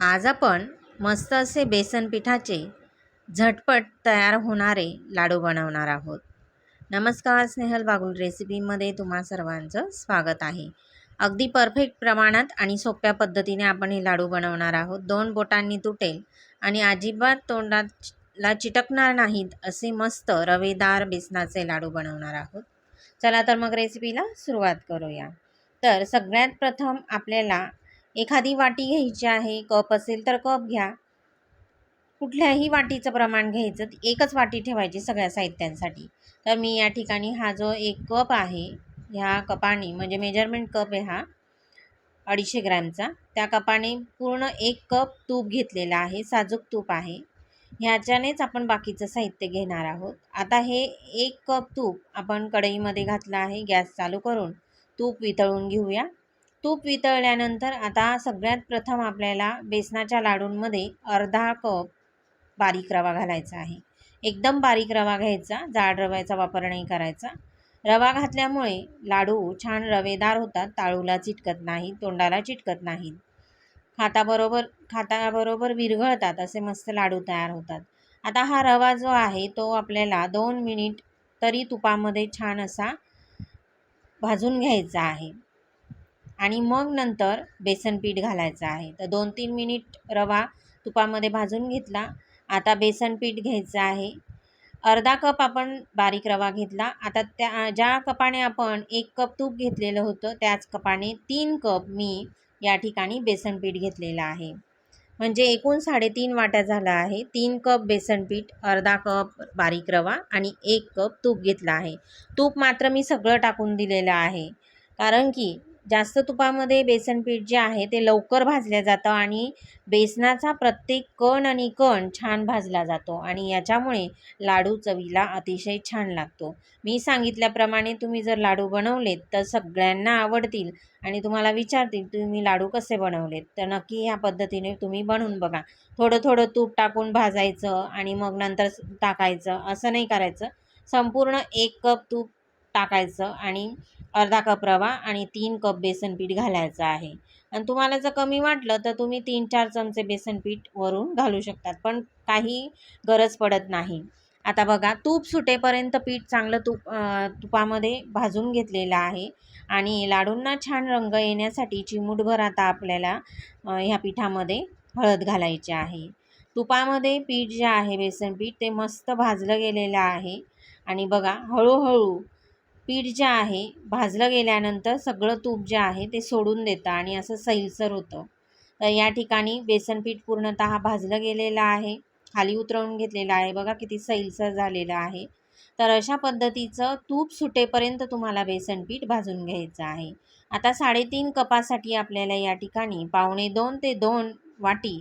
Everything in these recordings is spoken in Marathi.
आज आपण मस्त असे बेसन पिठाचे झटपट तयार होणारे लाडू बनवणार आहोत. नमस्कार स्नेहल बागुल रेसिपीमध्ये तुम्हा सर्वांचं स्वागत आहे. अगदी परफेक्ट प्रमाणात आणि सोप्या पद्धतीने आपण हे लाडू बनवणार आहोत. दोन बोटांनी तुटेल आणि अजिबात तोंडाला चिटकणार नाहीत असे मस्त रवेदार बेसनाचे लाडू बनवणार आहोत. चला तर मग रेसिपीला सुरुवात करूया. तर सगळ्यात प्रथम आपल्याला एखादी वाटी घ्यायची आहे कप असेल तर कप घ्या. कुठल्याही वाटीचं प्रमाण घ्यायचं एकच वाटी ठेवायची सगळ्या साहित्यांसाठी. तर मी या ठिकाणी हा जो एक कप आहे ह्या कपाने म्हणजे मेजरमेंट कप आहे हा अडीचशे ग्रॅमचा त्या कपाने पूर्ण एक कप तूप घेतलेला आहे साजूक तूप आहे. ह्याच्यानेच आपण बाकीचं साहित्य घेणार आहोत. आता हे एक कप तूप आपण कढईमध्ये घातलं आहे गॅस चालू करून. तूप वितळून घेऊया. तूप वितळल्यानंतर आता सगळ्यात प्रथम आपल्याला बेसनाच्या लाडूंमध्ये अर्धा कप बारीक रवा घालायचा आहे. एकदम बारीक रवा घ्यायचा जाड रव्याचा वापर नाही करायचा. रवा घातल्यामुळे लाडू छान रवेदार होतात ताळूला चिटकत नाही तोंडाला चिटकत नाहीत. खाताबरोबर खाताबरोबर विरघळतात असे मस्त लाडू तयार होतात. आता हा रवा जो आहे तो आपल्याला दोन मिनिट तरी तुपामध्ये छान असा भाजून घ्यायचा आहे. आणि मग नंतर बेसन पीठ घालायचं आहे. तर दोन तीन मिनिट रवा तुपामध्ये भाजून घेतला. आता बेसन पीठ घ्यायचं आहे. अर्धा कप आपण बारीक रवा घेतला. आता त्या ज्या कपाने आपण एक कप तूप घेतलेलं होतं त्याच कपाने तीन कप मी या ठिकाणी बेसन पीठ घेतलेलं आहे. म्हणजे एकूण साडेतीन वाट्या झाला आहे. तीन कप बेसन पीठ अर्धा कप बारीक रवा आणि एक कप तूप घेतला आहे. तूप मात्र मी सगळं टाकून दिलेलं आहे. कारण की जास्त तुपामध्ये बेसन पीठ जे आहे ते लवकर भाजलं जातं आणि बेसनाचा प्रत्येक कण आणि कण छान भाजला जातो आणि याच्यामुळे लाडू चवीला अतिशय छान लागतो. मी सांगितल्याप्रमाणे तुम्ही जर लाडू बनवलेत तर सगळ्यांना आवडतील आणि तुम्हाला विचारतील तुम्ही लाडू कसे बनवलेत? तर नक्की ह्या पद्धतीने तुम्ही बनवून बघा. थोडं थोडं तूप टाकून भाजायचं आणि मग नंतर टाकायचं असं नाही करायचं. संपूर्ण एक कप तूप टाकायचं आणि अर्धा कप रवा आणि तीन कप बेसन पीठ घालायचं आहे. आणि तुम्हाला जर कमी वाटलं तर तुम्ही तीन चार चमचे बेसन पीठ वरून घालू शकतात पण काही गरज पडत नाही. आता बघा तूप सुटेपर्यंत पीठ चांगलं तूप तुपामध्ये भाजून घेतलेलं आहे आणि लाडूंना छान रंग येण्यासाठी चिमूटभर आता आपल्याला ह्या पिठामध्ये हळद घालायची आहे. तुपामध्ये पीठ जे आहे बेसन पीठ ते मस्त भाजलं गेलेलं आहे. आणि बघा हळूहळू पीठ जे आहे भाजलं गेल्यानंतर सगळं तूप जे आहे ते सोडून देतं आणि असं सैलसर होतं. तर या ठिकाणी बेसन पीठ पूर्णतः भाजलं गेलेलं आहे खाली उतरवून घेतलेलं आहे. बघा किती सैलसर झालेलं आहे. तर अशा पद्धतीचं तूप सुटेपर्यंत तुम्हाला बेसन पीठ भाजून घ्यायचं आहे. आता साडेतीन कपासाठी आपल्याला या ठिकाणी पावणे दोन ते दोन वाटी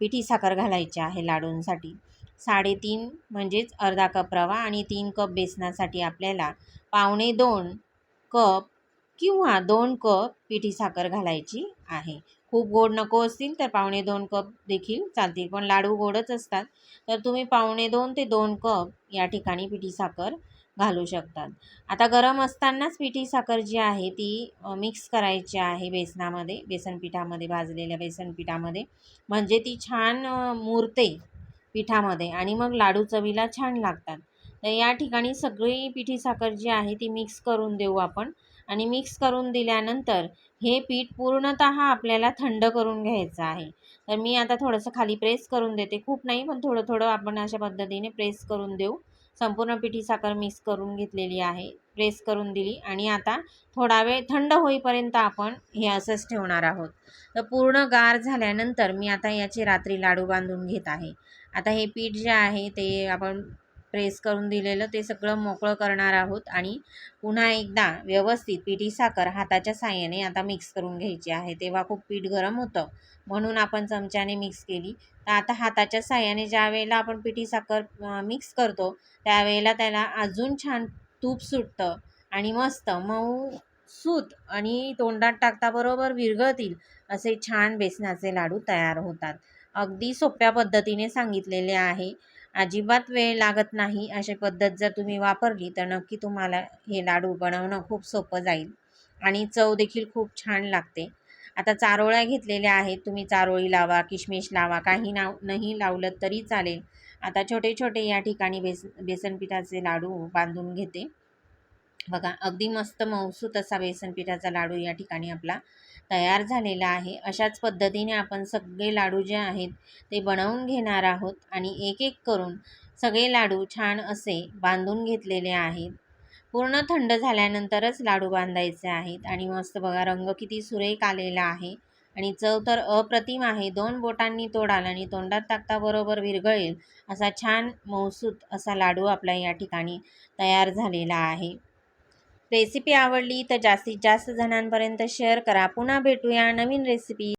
पिठी साखर घालायची आहे लाडूंसाठी. साडेतीन म्हणजेच अर्धा कप रवा आणि तीन कप बेसनासाठी आपल्याला पावणे दोन कप किंवा दोन कप पिठी साखर घालायची आहे. खूप गोड नको असतील तर पावणे दोन कप देखील चालतील पण लाडू गोडच असतात. तर तुम्ही पावणे दोन ते दोन कप या ठिकाणी पिठी साखर घालू शकतात. आता गरम असतानाच पिठी साखर जी आहे ती मिक्स करायची आहे बेसनामध्ये बेसन पिठामध्ये भाजलेल्या बेसन पिठामध्ये म्हणजे ती छान मुरते पिठामध्ये आणि मग लाडू चवीला छान लागतात. तर या ठिकाणी सगळी पिठी साखर जी आहे ती मिक्स करून देऊ आपण. आणि मिक्स करून दिल्यानंतर हे पीठ पूर्णतः आपल्याला थंड करून घ्यायचं आहे. तर मी आता थोडंसं खाली प्रेस करून देते. खूप नाही पण थोडं थोडं आपण अशा पद्धतीने प्रेस करून देऊ. संपूर्ण पिठी साखर मिक्स करून घेतलेली आहे. प्रेस करून दिली आणि आता थोडा वेळ थंड होईपर्यंत आपण हे असंच ठेवणार आहोत. तर पूर्ण गार झाल्यानंतर मी आता याचे रात्री लाडू बांधून घेत आहे. आता हे पीठ जे आहे ते आपण प्रेस करून दिलेलं ते सगळं मोकळं करणार आहोत आणि पुन्हा एकदा व्यवस्थित पिठी साखर हाताच्या साह्याने आता मिक्स करून घ्यायची आहे. तेव्हा खूप पीठ गरम होतं म्हणून आपण चमच्याने मिक्स केली. तर आता हाताच्या साह्याने ज्या वेळेला आपण पिठी साखर मिक्स करतो त्यावेळेला त्याला अजून छान तूप सुटतं आणि मस्त मऊ सूत आणि तोंडात टाकता बरोबर विरघळतील असे छान बेसनाचे लाडू तयार होतात. अगदी सोप्या पद्धतीने सांगितलेले आहे. अजिबात वेळ लागत नाही अशी पद्धत जर तुम्ही वापरली तर नक्की तुम्हाला हे लाडू बनवणं खूप सोपं जाईल आणि चव देखील खूप छान लागते. आता चारोळ्या घेतलेल्या आहेत तुम्ही चारोळी लावा किशमिश लावा काही नाव नाही लावलं तरी चालेल. आता छोटे छोटे या ठिकाणी बेस बेसन पिठाचे लाडू बांधून घेते. बघा अगदी मस्त मऊसूत असा बेसन पिठाचा लाडू या ठिकाणी आपला तयार झालेला आहे. अशाच पद्धतीने आपण सगळे लाडू जे आहेत ते बनवून घेणार आहोत आणि एक एक करून सगळे लाडू छान असे बांधून घेतलेले आहेत. पूर्ण थंड झाल्यानंतरच लाडू बांधायचे आहेत आणि मस्त बघा रंग किती सुरेख आलेला आहे आणि चव तर अप्रतिम आहे. दोन बोटांनी तोडाल आणि तोंडात टाकता बरोबर विरघळेल असा छान मौसूत असा लाडू आपला या ठिकाणी तयार झालेला आहे. रेसिपी आवडली तर जास्तीत जास्त जणांपर्यंत शेअर करा. पुन्हा भेटूया नवीन रेसिपी